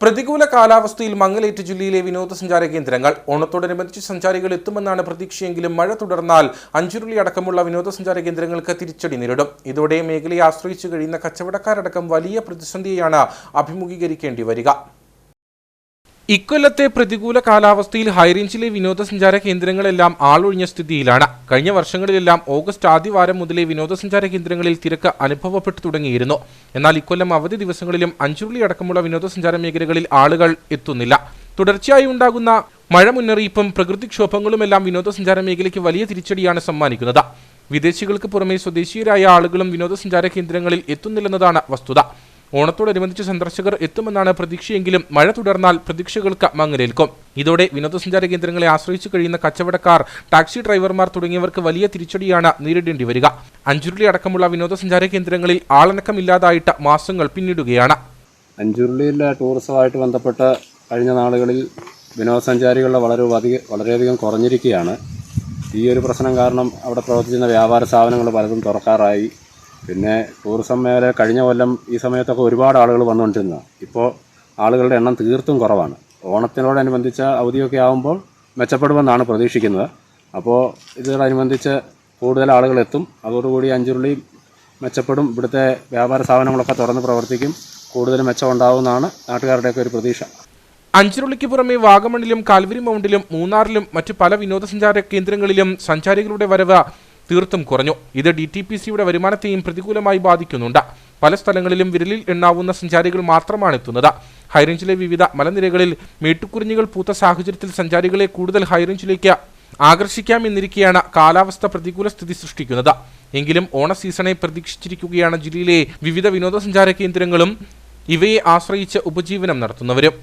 പ്രതികൂല കാലാവസ്ഥയിൽ മംഗലേറ്റ് ജില്ലയിലെ വിനോദസഞ്ചാര കേന്ദ്രങ്ങൾ ഓണത്തോടനുബന്ധിച്ച് സഞ്ചാരികൾ എത്തുമെന്നാണ് പ്രതീക്ഷയെങ്കിലും മഴ തുടർന്നാൽ അഞ്ചുരുളി അടക്കമുള്ള വിനോദസഞ്ചാര കേന്ദ്രങ്ങൾക്ക് തിരിച്ചടി നേരിടും. ഇതോടെ മേഖലയെ ആശ്രയിച്ചു കഴിയുന്ന കച്ചവടക്കാരടക്കം വലിയ പ്രതിസന്ധിയെയാണ് അഭിമുഖീകരിക്കേണ്ടി വരിക. ഇക്കൊല്ലത്തെ പ്രതികൂല കാലാവസ്ഥയിൽ ഹൈറേഞ്ചിലെ വിനോദസഞ്ചാര കേന്ദ്രങ്ങളെല്ലാം ആളൊഴിഞ്ഞ സ്ഥിതിയിലാണ്. കഴിഞ്ഞ വർഷങ്ങളിലെല്ലാം ഓഗസ്റ്റ് ആദ്യവാരം മുതലേ വിനോദസഞ്ചാര കേന്ദ്രങ്ങളിൽ തിരക്ക് അനുഭവപ്പെട്ടു തുടങ്ങിയിരുന്നു. എന്നാൽ ഇക്കൊല്ലം അവധി ദിവസങ്ങളിലും അഞ്ചുരുളി അടക്കമുള്ള വിനോദസഞ്ചാര മേഖലകളിൽ ആളുകൾ എത്തുന്നില്ല. തുടർച്ചയായി ഉണ്ടാകുന്ന മഴ മുന്നറിയിപ്പും പ്രകൃതിക്ഷോഭങ്ങളുമെല്ലാം വിനോദസഞ്ചാര മേഖലയ്ക്ക് വലിയ തിരിച്ചടിയാണ് സമ്മാനിക്കുന്നത്. വിദേശികൾക്ക് പുറമെ സ്വദേശീയരായ ആളുകളും വിനോദസഞ്ചാര കേന്ദ്രങ്ങളിൽ എത്തുന്നില്ലെന്നതാണ് വസ്തുത. ഓണത്തോടനുബന്ധിച്ച് സന്ദർശകർ എത്തുമെന്നാണ് പ്രതീക്ഷയെങ്കിലും മഴ തുടർന്നാൽ പ്രതീക്ഷകൾക്ക് മങ്ങലേൽക്കും. ഇതോടെ വിനോദസഞ്ചാര കേന്ദ്രങ്ങളെ ആശ്രയിച്ചു കഴിയുന്ന കച്ചവടക്കാർ ടാക്സി ഡ്രൈവർമാർ തുടങ്ങിയവർക്ക് വലിയ തിരിച്ചടിയാണ് നേരിടേണ്ടി വരിക. അഞ്ചുരുളി അടക്കമുള്ള വിനോദസഞ്ചാര കേന്ദ്രങ്ങളിൽ ആളനക്കമില്ലാതായിട്ട് മാസങ്ങൾ പിന്നിടുകയാണ്. അഞ്ചുരുളിയിലെ ടൂറിസവുമായിട്ട് ബന്ധപ്പെട്ട് കഴിഞ്ഞ നാളുകളിൽ വിനോദസഞ്ചാരികളുടെ വളരെ വളരെയധികം കുറഞ്ഞിരിക്കുകയാണ്. ഈ ഒരു പ്രശ്നം കാരണം അവിടെ പ്രവർത്തിക്കുന്ന വ്യാപാര സ്ഥാപനങ്ങൾ പലതും തുറക്കാറായി. പിന്നെ ടൂറിസം മേഖല കഴിഞ്ഞ കൊല്ലം ഈ സമയത്തൊക്കെ ഒരുപാട് ആളുകൾ വന്നുകൊണ്ടിരുന്നതാണ് ഇപ്പോൾ ആളുകളുടെ എണ്ണം തീർത്തും കുറവാണ്. ഓണത്തിനോടനുബന്ധിച്ച അവധിയൊക്കെ ആകുമ്പോൾ മെച്ചപ്പെടുമെന്നാണ് പ്രതീക്ഷിക്കുന്നത്. അപ്പോൾ ഇതിനോടനുബന്ധിച്ച് കൂടുതൽ ആളുകൾ എത്തും. അതോടുകൂടി അഞ്ചുരുളി മെച്ചപ്പെടും. ഇവിടുത്തെ വ്യാപാര സ്ഥാപനങ്ങളൊക്കെ തുറന്ന് പ്രവർത്തിക്കും. കൂടുതൽ മെച്ചം ഉണ്ടാവുമെന്നാണ് നാട്ടുകാരുടെയൊക്കെ ഒരു പ്രതീക്ഷ. അഞ്ചുരുളിക്ക് പുറമെ വാഗമണിലും കാൽവരി മൗണ്ടിലും മൂന്നാറിലും മറ്റ് പല വിനോദസഞ്ചാര കേന്ദ്രങ്ങളിലും സഞ്ചാരികളുടെ വരവ് തീർത്തും കുറഞ്ഞു. ഇത് ഡി ടി പി സിയുടെ വരുമാനത്തെയും പ്രതികൂലമായി ബാധിക്കുന്നുണ്ട്. പല സ്ഥലങ്ങളിലും വിരലിൽ എണ്ണാവുന്ന സഞ്ചാരികൾ മാത്രമാണ് എത്തുന്നത്. ഹൈറേഞ്ചിലെ വിവിധ മലനിരകളിൽ മേട്ടുക്കുറിഞ്ഞുകൾ പൂത്ത സാഹചര്യത്തിൽ സഞ്ചാരികളെ കൂടുതൽ ഹൈറേഞ്ചിലേക്ക് ആകർഷിക്കാമെന്നിരിക്കെയാണ് കാലാവസ്ഥ പ്രതികൂല സ്ഥിതി സൃഷ്ടിക്കുന്നത്. എങ്കിലും ഓണ സീസണെ പ്രതീക്ഷിച്ചിരിക്കുകയാണ് ജില്ലയിലെ വിവിധ വിനോദസഞ്ചാര കേന്ദ്രങ്ങളും ഇവയെ ആശ്രയിച്ച് ഉപജീവനം നടത്തുന്നവരും.